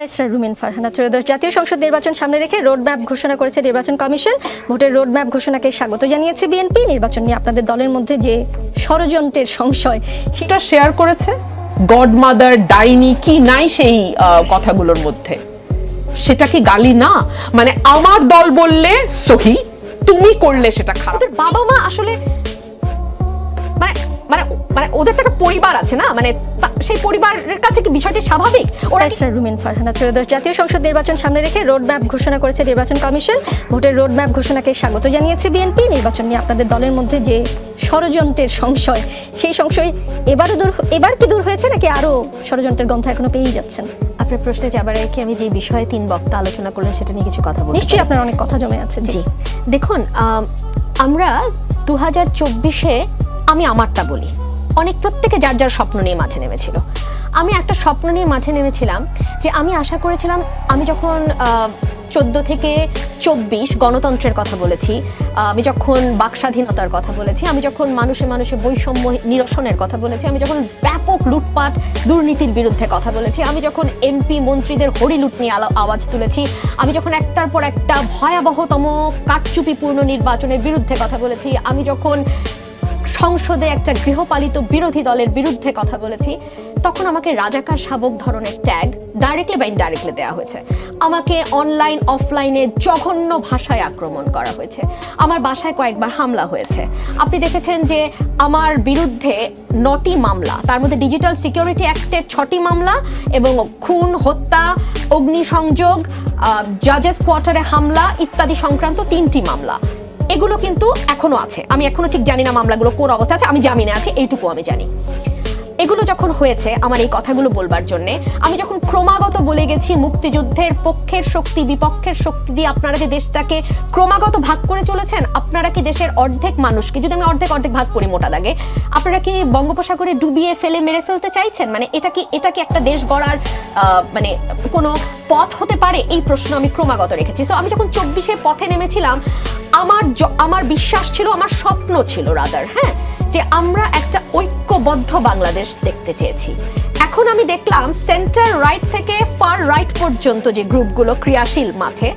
রুমিন ফারহানা। ত্রয়োদশ জাতীয় সংসদ নির্বাচন সামনে রেখে রোড ম্যাপ ঘোষণা করেছে নির্বাচন কমিশন। ভোটের রোড ম্যাপ ঘোষণাকে স্বাগত জানিয়েছে বিএনপি। নির্বাচন নিয়ে আপনাদের দলের মধ্যে যে ষড়যন্ত্রের সংশয়, সেটা শেয়ার করেছে গডমাদার ডাইনি কি নাই সেই কথাগুলোর মধ্যে। সেটা কি গালি না? মানে আমার দল বললে সহি, তুমি করলে সেটা খারাপ। বাবা মা আসলে মানে মানে মানে ওদের তো একটা পরিবার আছে না? মানে সেই পরিবারের কাছে কি বিষয়টি স্বাভাবিক? ওরা রুমিন ফারহানা ত্রয়োদশ জাতীয় সংসদ নির্বাচন সামনে রেখে রোড ম্যাপ ঘোষণা করেছে নির্বাচন কমিশন। ভোটের রোড ম্যাপ ঘোষণাকে স্বাগত জানিয়েছে বিএনপি। নির্বাচন নিয়ে আপনাদের দলের মধ্যে যে ষড়যন্ত্রের সংশয় সেই সংশয় এবারও দূর এবার কি দূর হয়েছে নাকি আরও ষড়যন্ত্রের গন্ধ এখনও পেয়েই যাচ্ছেন? আপনার প্রশ্নে যাবার আগে কি আমি যে বিষয়ে তিন বক্তা আলোচনা করলেন সেটা নিয়ে কিছু কথা বলতে নিশ্চয়ই আপনার অনেক কথা জমে আছে জি। দেখুন আমরা দু হাজার চব্বিশে আমি আমারটা বলি। অনেক প্রত্যেকে যার যার স্বপ্ন নিয়ে মাঠে নেমেছিল। আমি একটা স্বপ্ন নিয়ে মাঠে নেমেছিলাম যে আমি আশা করেছিলাম, আমি যখন চোদ্দ থেকে চব্বিশ গণতন্ত্রের কথা বলেছি আমি যখন বাক স্বাধীনতার কথা বলেছি, আমি যখন মানুষে মানুষে বৈষম্য নিরসনের কথা বলেছি, আমি যখন ব্যাপক লুটপাট, দুর্নীতির বিরুদ্ধে কথা বলেছি, আমি যখন এমপি মন্ত্রীদের হরিলুট নিয়ে আওয়াজ তুলেছি, আমি যখন একটার পর একটা ভয়াবহতম কারচুপিপূর্ণ নির্বাচনের বিরুদ্ধে কথা বলেছি, আমি যখন সংসদে একটা গৃহপালিত বিরোধী দলের বিরুদ্ধে কথা বলেছি। তখন আমাকে রাজাকার শাবক ধরনের ট্যাগ ডাইরেক্টলি বা ইনডাইরেক্টলি দেওয়া হয়েছে। আমাকে অনলাইন অফলাইনে জঘন্য ভাষায় আক্রমণ করা হয়েছে। আমার বাসায় কয়েকবার হামলা হয়েছে। আপনি দেখেছেন যে আমার বিরুদ্ধে নটি মামলা, তার মধ্যে ডিজিটাল সিকিউরিটি অ্যাক্টের ছটি মামলা এবং খুন, হত্যা, অগ্নিসংযোগ জাজেস কোয়ার্টারে হামলা ইত্যাদি সংক্রান্ত তিনটি মামলা। এগুলো কিন্তু এখনও আছে। আমি এখনও ঠিক জানি না মামলাগুলো কোন অবস্থা আছে, আমি জামিনে আছি, এইটুকু আমি জানি। এগুলো যখন হয়েছে আমার এই কথাগুলো বলবার জন্যে, আমি যখন ক্রমাগত বলে গেছি, মুক্তিযুদ্ধের পক্ষের শক্তি, বিপক্ষের শক্তি দিয়ে আপনারা যে দেশটাকে ক্রমাগত ভাগ করে চলেছেন, আপনারা কি দেশের অর্ধেক মানুষকে, যদি আমি অর্ধেক অর্ধেক ভাগ করি মোটা দাগে, আপনারা কি বঙ্গোপসাগরে ডুবিয়ে ফেলে, মেরে ফেলতে চাইছেন? মানে এটা কি এটা কি একটা দেশ গড়ার মানে কোনো পথ হতে পারে? এই প্রশ্ন আমি ক্রমাগত রেখেছি। সো আমি যখন চব্বিশে পথে নেমেছিলাম আমার আমার বিশ্বাস ছিল, আমার স্বপ্ন ছিল রাদার হ্যাঁ যে আমরা একটা ঐক্যবদ্ধ বাংলাদেশ দেখতে চেয়েছি। এখন আমি দেখলাম সেন্টার রাইট থেকে ফার রাইট পর্যন্ত যে গ্রুপগুলো ক্রিয়াশীল মাঠে